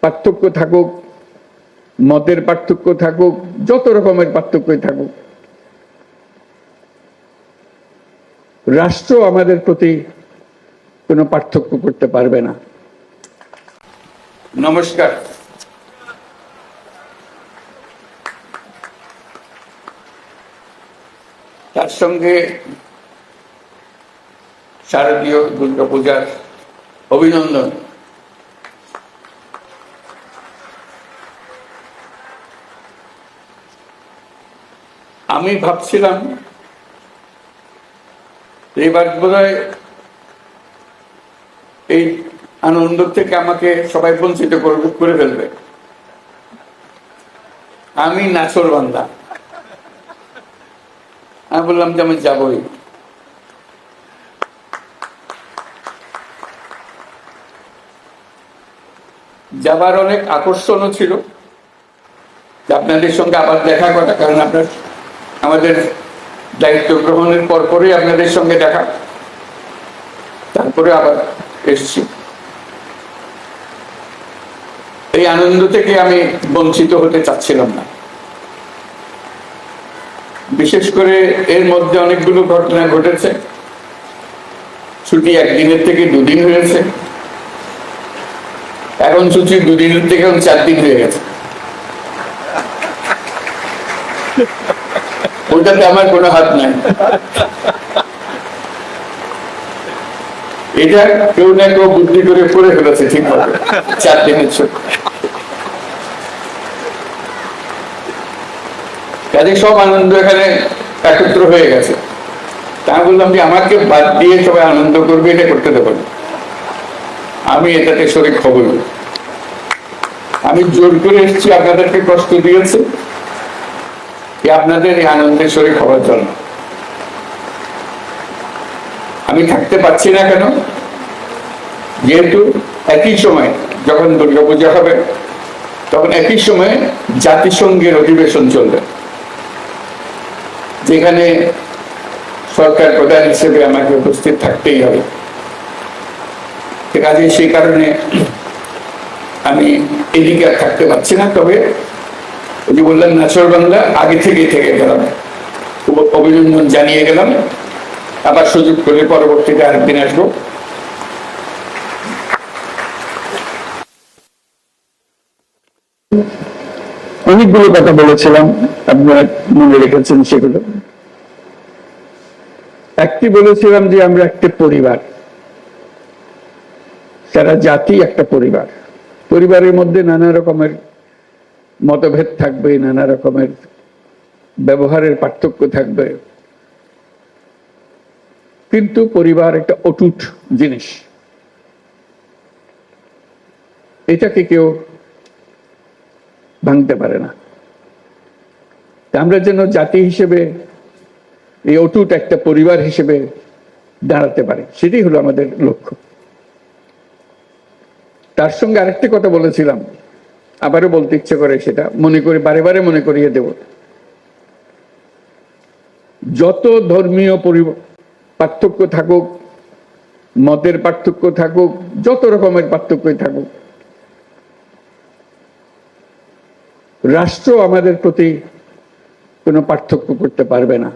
পার্থক্য থাকুক, মতের পার্থক্য থাকুক, যত রকমের পার্থক্যই থাকুক। রাষ্ট্র আমাদের প্রতি কোনো পার্থক্য করতে পারবে না। নমস্কার। তার সঙ্গে শারদীয় দুর্গাপূজার অভিনন্দন। আমি ভাবছিলাম এবার বোধহয় এই আনন্দ থেকে আমাকে সবাই বঞ্চিত করে ফেলবে। আমি নাচর বান্দা। আমি বললাম যে আমি যাবই। যাবার অনেক আকর্ষণও ছিল। আপনাদের সঙ্গে আবার দেখা করা, কারণ আপনার আমাদের দায়িত্ব গ্রহণের পর পরই আপনাদের সঙ্গে দেখা। তারপরে আবার এসছি। এই আনন্দ থেকে আমি বঞ্চিত হতে চাচ্ছিলাম না। বিশেষ করে এর মধ্যে অনেকগুলো ঘটনা ঘটেছে। ছুটি একদিনের থেকে দুদিন হয়েছে। এখন ছুটি দুদিনের থেকে এখন চার দিন হয়ে গেছে। ওটাতে আমার কোনো হাত নাই। এটা কেউ না কেউ বুদ্ধি করে করে ফেলেছে ঠিক মতো চার দিনের কাজে সব আনন্দ এখানে একত্র হয়ে গেছে। তা বললাম যে আমাকে বাদ দিয়ে সবাই আনন্দ করবে, এটা করতে দেবো না। আমি এটাতে শরীর খবর আমি জোর করে এসেছি, আপনাদেরকে কষ্ট দিয়েছি। আপনাদের এই আনন্দের শরীর হওয়ার জন্য আমি থাকতে পারছি না কেন? যেহেতু একই সময় যখন দুর্গাপূজা হবে, তখন একই সময় জাতিসংঘের অধিবেশন চলবে। যেখানে সরকার প্রধান হিসেবে আমাকে উপস্থিত থাকতেই হবে। কাজে সেই কারণে আমি এদিকে আর থাকতে পারছি না। তবে যে বললাম নাচর বাংলা, আগে থেকেই থেকে গেলাম। অভিনন্দন জানিয়ে গেলাম। আবার সুযোগ করে পরবর্তীতে আরেকদিন আসব। অনেকগুলো কথা বলেছিলাম, আপনারা মনে রেখেছেন সেগুলো। একটি বলেছিলাম যে, আমরা একটা পরিবার। সারা জাতি একটা পরিবার। পরিবারের মধ্যে নানা রকমের মতভেদ থাকবে নানা রকমের ব্যবহারের পার্থক্য থাকবে। কিন্তু পরিবার একটা অটুট জিনিস। এটাকে কেউ ভাঙতে পারে না। আমরা যেন জাতি হিসেবে এই অটুট একটা পরিবার হিসেবে দাঁড়াতে পারি, সেটাই হলো আমাদের লক্ষ্য। তার সঙ্গে আরেকটি কথা বলেছিলাম। আবারও বলতে ইচ্ছে করে সেটা। মনে করি, বারে বারে মনে করিয়ে দেব। যত ধর্মীয় পরি- পার্থক্য থাকুক, মতের পার্থক্য থাকুক, যত রকমের পার্থক্যই থাকুক, রাষ্ট্র আমাদের প্রতি কোনো পার্থক্য করতে পারবে না।